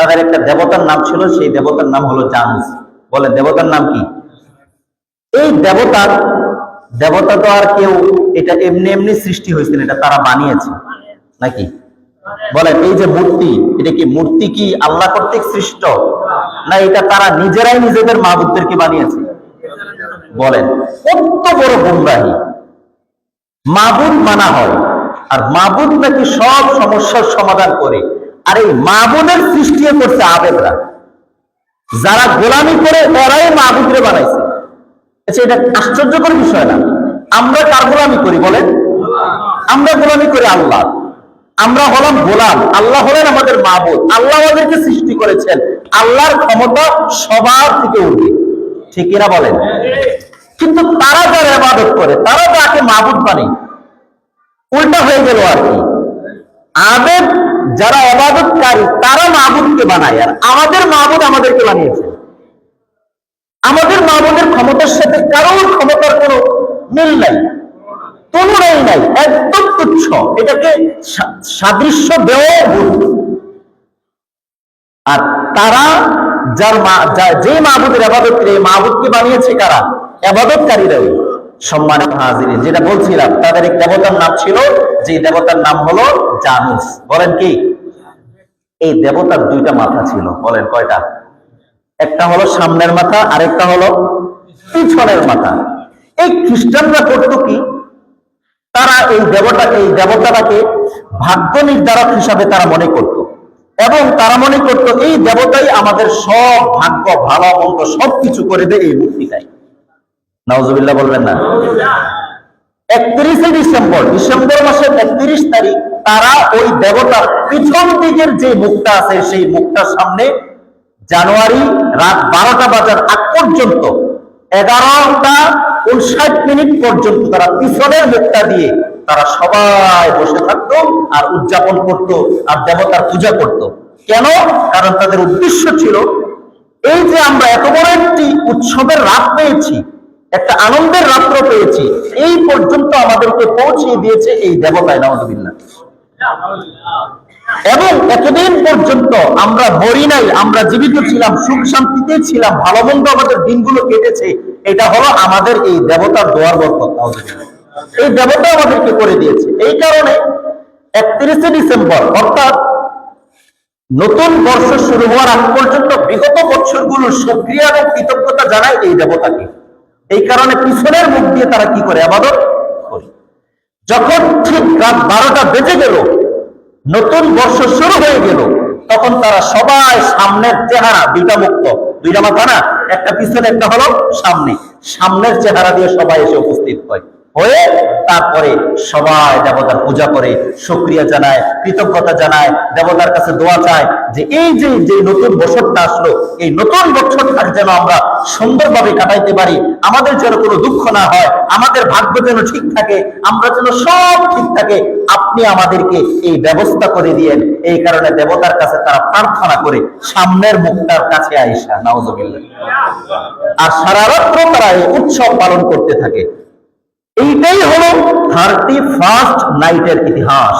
তাদের একটা দেবতার নাম ছিল, সেই দেবতার নাম হলো জানুস বলে, দেবতার নাম কি? এই দেবতার দেবতা তো আর কেউ, এটা এমনি এমনি সৃষ্টি হয়েছিল এটা তারা বানিয়েছে। নাকি? বলেন, এই যে মূর্তি, এটা কি মূর্তি কি আল্লাহ কর্তৃক সৃষ্ট? না, এটা তারা নিজেরাই নিজেদের মাহবুদদেরকে বানিয়েছে? বলেন, কত বড় গুমরাহী। মাবুদ মানা হয়, আর মাবুদ নাকি সব সমস্যার সমাধান করে। আর এই মাবুদের সৃষ্টি করছে আবেদরা। যারা গোলামি করে ওরাই মাহবুদরে বানাইছে। আচ্ছা এটা আশ্চর্যকর বিষয় না। আমরা কার গোলামি করি বলেন? আমরা গোলামি করি আল্লাহ। আমরা হলাম গোলাম। আল্লাহ হলেন আমাদের মাহবুদ। আল্লাহ আমাদেরকে সৃষ্টি করেছেন। আল্লাহর ক্ষমতা সবার থেকে উঠবে ঠিক এরা বলেন? কিন্তু তারা যারা আবাদত করে, তারা তাকে মাহবুদ মানে উল্টা হয়ে গেল আর কি। আবেদ যারা আবাদতকারী, তারা মাহবুদকে বানায়। আর আমাদের মাহবুদ আমাদেরকে বানিয়েছে। আমাদের মাহবুদের ক্ষমতার সাথে কারোর ক্ষমতার কোনো মিল নাই। তুলনাই নাই। একদম তুচ্ছ। এটাকে সাদৃশ্য দেওয়া ভুল। আর তারা যার মা- যা- মাহবুদের আবাদত মাহবুদকে বানিয়েছে কারা? আবাদতকারীরাই। সম্মানিত হাজির যেটা বলছিলাম, তাদের এক দেবতার নাম ছিল যে দেবতার নাম হলো জানুস। বলেন কি? এই দেবতার দুইটা মাথা ছিল। বলেন, কয়টা? একটা হলো সামনের মাথা, আরেকটা হলো পিছনের মাথা। এই খ্রিস্টানরা করতো কি? তারা এই দেবতা, এই দেবতাটাকে ভাগ্য নির্ধারক হিসাবে তারা মনে করত। এবং তারা মনে করত, এই দেবতাই আমাদের সব ভাগ্য, ভালো, মন্দ সবকিছু করে দেয় এই মূর্তিটাই। নওয়াজুবিল্লাহ বলবেন না? একত্রিশে ডিসেম্বর ডিসেম্বর মাসের একত্রিশ তারিখ, তারা ওই দেবতার পিছন দিকের যে মুখটা আছে, সেই মুখটার সামনে জানুয়ারি রাত বারোটা বাজার আগ পর্যন্ত, এগারোটা উনষাট মিনিট পর্যন্ত তারা পিছনের মুখটা দিয়ে তারা সবাই বসে থাকতো আর উদযাপন করত আর দেবতার পূজা করত। কেন? কারণ তাদের উদ্দেশ্য ছিল, এই যে আমরা এত বড় একটি উৎসবের রাত পেয়েছি একটা আনন্দের রাত্র পেয়েছি। এই পর্যন্ত আমাদেরকে পৌঁছিয়ে দিয়েছে এই দেবতায় নওয়াজবিল্লাহ এবং এতদিন পর্যন্ত আমরা মরি নাই, আমরা জীবিত ছিলাম, সুখ শান্তিতে ছিলাম, ভালো মন্দ আমাদের দিনগুলো কেটেছে, এটা হলো আমাদের এই দেবতার দোয়ার বরকত এই দেবতা আমাদেরকে করে দিয়েছে। এই কারণে একত্রিশে ডিসেম্বর, অর্থাৎ নতুন বর্ষ শুরু হওয়ার আগ পর্যন্ত বিগত বছরগুলোর সক্রিয় এবং কৃতজ্ঞতা জানায় এই দেবতাকে। এই কারণে পিছনের মুখ দিয়ে তারা কি করে? আবাদত করে। যখন ঠিক রাত বারোটা বেজে গেল, নতুন বর্ষ শুরু হয়ে গেল, তখন তারা সবাই সামনের চেহারা, দুইটা মুক্ত দুইটা মাথা না? একটা পিছনে, একটা হলো সামনে। সামনের চেহারা দিয়ে সবাই এসে উপস্থিত হয়। হয়ে তারপরে সবাই দেবতার পূজা করে, সক্রিয়া জানায়, কৃতজ্ঞতা জানায়, দেবতার কাছে দোয়া চায় যে এই যে যে নতুন বছরটা আসলো, এই নতুন বছরটা যেন আমরা সুন্দরভাবে কাটাইতে পারি। আমাদের যেন কোনো দুঃখ না হয়, আমাদের ভাগ্য যেন ঠিক থাকে, আমরা যেন সব ঠিক থাকে। আপনি আমাদেরকে এই ব্যবস্থা করে দিয়েন। এই কারণে দেবতার কাছে তারা প্রার্থনা করে, সামনের মুখটার কাছে আইসা নওয়াজবিল্লাহ আর সারা রাত্র তারা উৎসব পালন করতে থাকে। এইটাই হলো থার্টি ফার্স্ট নাইটের ইতিহাস।